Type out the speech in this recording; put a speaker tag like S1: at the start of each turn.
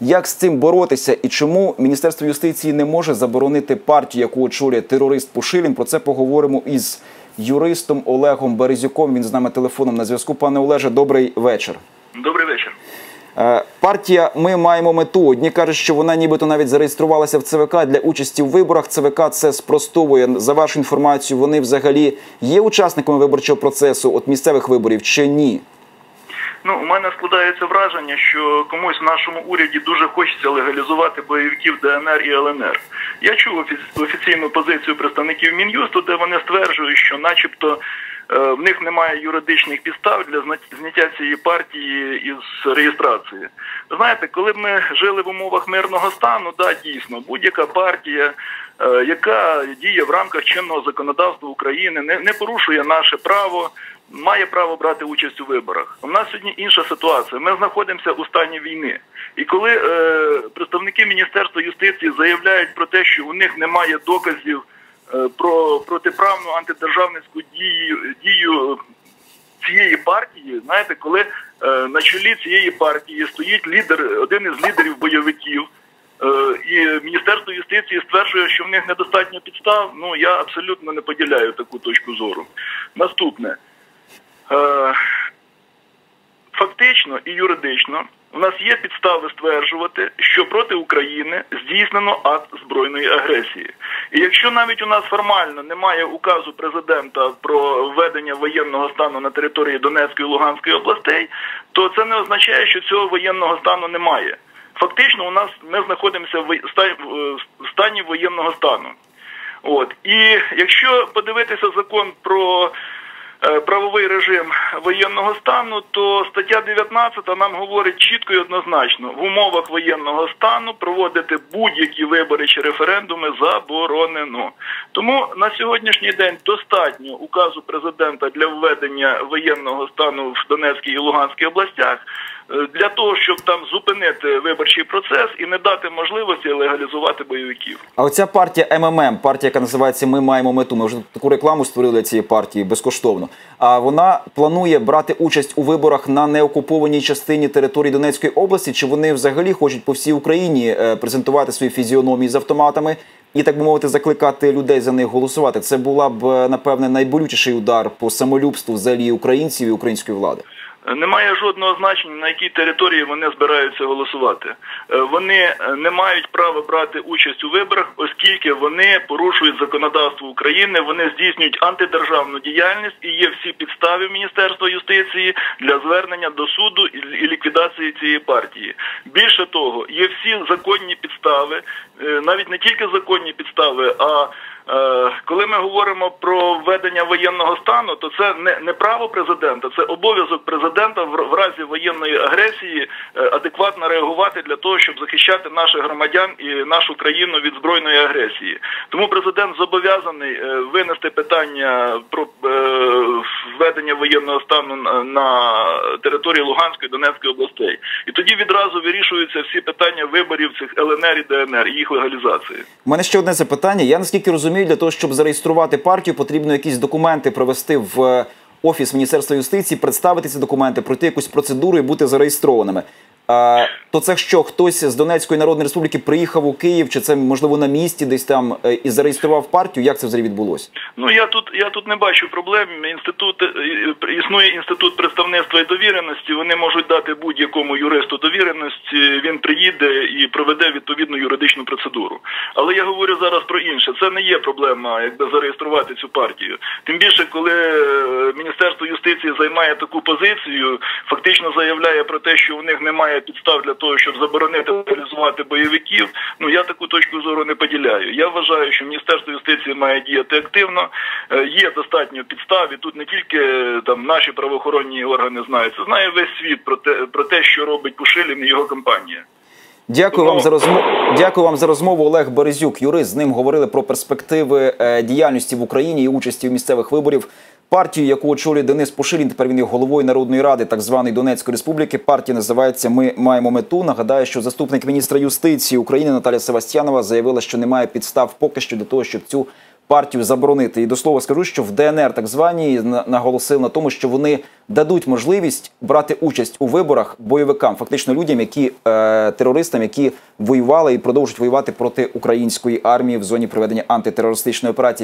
S1: Як з цим боротися і чому Міністерство юстиції не може заборонити партію, яку очолює терорист Пушилін? Про це поговоримо із юристом Олегом Березюком. Він з нами телефоном на зв'язку. Пане Олеже, добрий вечір.
S2: Добрий вечір.
S1: Е, Партія Ми маємо мету. Одні кажуть, що вона нібито навіть зареєструвалася в ЦВК для участі в виборах. ЦВК це спростовує. За вашу інформацію, вони взагалі є учасниками виборчого процесу от місцевих виборів чи ні?
S2: Ну, у мене складається враження, що комусь в нашому уряді дуже хочеться легалізувати бойовиків ДНР і ЛНР. Я чув офі- офіційну позицію представників Мін'юсту, де вони стверджують, що, начебто, в них немає юридичних підстав для зняття цієї партії із реєстрації. Знаєте, коли ми жили в умовах мирного стану, да, дійсно, будь-яка партія, е, яка діє в рамках чинного законодавства України, не, не порушує наше право, має право брати участь у виборах. У нас сьогодні інша ситуація. Ми знаходимося у стані війни. І коли е, представники Міністерства юстиції заявляють про те, що у них немає доказів е, про протиправну антидержавницьку дію, дію цієї партії, знаєте, коли е, на чолі цієї партії стоїть лідер, один із лідерів бойовиків. е, І Міністерство юстиції стверджує, що в них недостатньо підстав. Ну я абсолютно не поділяю таку точку зору. Наступне Е, фактично і юридично у нас є підстави стверджувати, що проти України здійснено акт збройної агресії. І якщо навіть у нас формально немає указу президента про введення воєнного стану на території Донецької і Луганської областей, то це не означає, що цього воєнного стану немає. Фактично, у нас ми знаходимося в стані воєнного стану. От і якщо подивитися закон про правовий режим воєнного стану, то стаття 19 нам говорить чітко і однозначно: в умовах воєнного стану проводити будь-які вибори чи референдуми заборонено. Тому на сьогоднішній день достатньо указу президента для введення воєнного стану в Донецькій і Луганській областях. е, Для того щоб зупинити виборчий процес і не дати можливості легалізувати бойовиків.
S1: А оця партія МММ, партія, яка називається Ми маємо мету. Ми вже таку рекламу створили цієї партії безкоштовно. А вона планує брати участь у виборах на неокупованій частині території Донецької області. Чи вони взагалі хочуть по всій Україні е, презентувати свої фізіономії з автоматами і так би мовити, закликати людей за них голосувати? Це була б е, напевне найболючіший удар по самолюбству взагалі українців і української влади.
S2: Немає жодного значення, на якій території вони збираються голосувати. Е, Вони е, не мають права брати участь у виборах, оскільки вони порушують законодавство України, вони здійснюють антидержавну діяльність і є всі підстави Міністерства юстиції для звернення до суду і ліквідації цієї партії. Більше того, є всі законні підстави, е, навіть не тільки законні підстави, а Коли ми говоримо про введення воєнного стану, то це не, не право президента, це обов'язок президента в, разі воєнної агресії е, адекватно реагувати для того, щоб захищати наших громадян і нашу країну від збройної агресії. Тому президент зобов'язаний е, винести питання про е, введення воєнного стану на території Луганської і Донецької областей. І тоді відразу вирішуються всі питання виборів цих ЛНР і ДНР і їх легалізації.
S1: У мене ще одне запитання. Я наскільки розумію, для того, щоб зареєструвати партію, потрібно якісь документи провести в е, офіс Міністерства юстиції, представити ці документи, пройти якусь процедуру і бути зареєстрованими. То це що хтось з Донецької народної республіки приїхав у Київ, чи це можливо на місці десь там е, і зареєстрував партію? Як це взагалі відбулося?
S2: Ну я тут я тут не бачу проблем. Інститут е, існує інститут представництва і довіреності. Вони можуть дати будь-якому юристу довіреності. Він приїде і проведе відповідну юридичну процедуру. Але я говорю зараз про інше. Це не є проблема, якби зареєструвати цю партію. Тим більше, коли е, Міністерство юстиції займає таку позицію, фактично заявляє про те, що у них немає підстав для того, щоб заборонити реалізувати бойовиків. Ну я таку точку зору не поділяю. Я вважаю, що Міністерство юстиції має діяти активно. Е, Є достатньо підстав, і тут не тільки е, там наші правоохоронні органи знають, це знає весь світ про те, про те, що робить Пушилін і його компанія.
S1: Дякую вам за розмову. Дякую вам за розмову. Олег Березюк, юрист. З ним говорили про перспективи е, діяльності в Україні і участі в місцевих виборів. Партію, яку очолює Денис Пушилін, тепер він є головою Народної ради так званої Донецької республіки. Партія називається Ми маємо мету. Нагадаю, що заступник міністра юстиції України Наталя Севастьянова заявила, що немає підстав поки що для того, щоб цю партію заборонити. І до слова скажу, що в ДНР так звані наголосив на тому, що вони дадуть можливість брати участь у виборах бойовикам, фактично людям, які е, терористам, які воювали і продовжують воювати проти української армії в зоні проведення антитерористичної операції.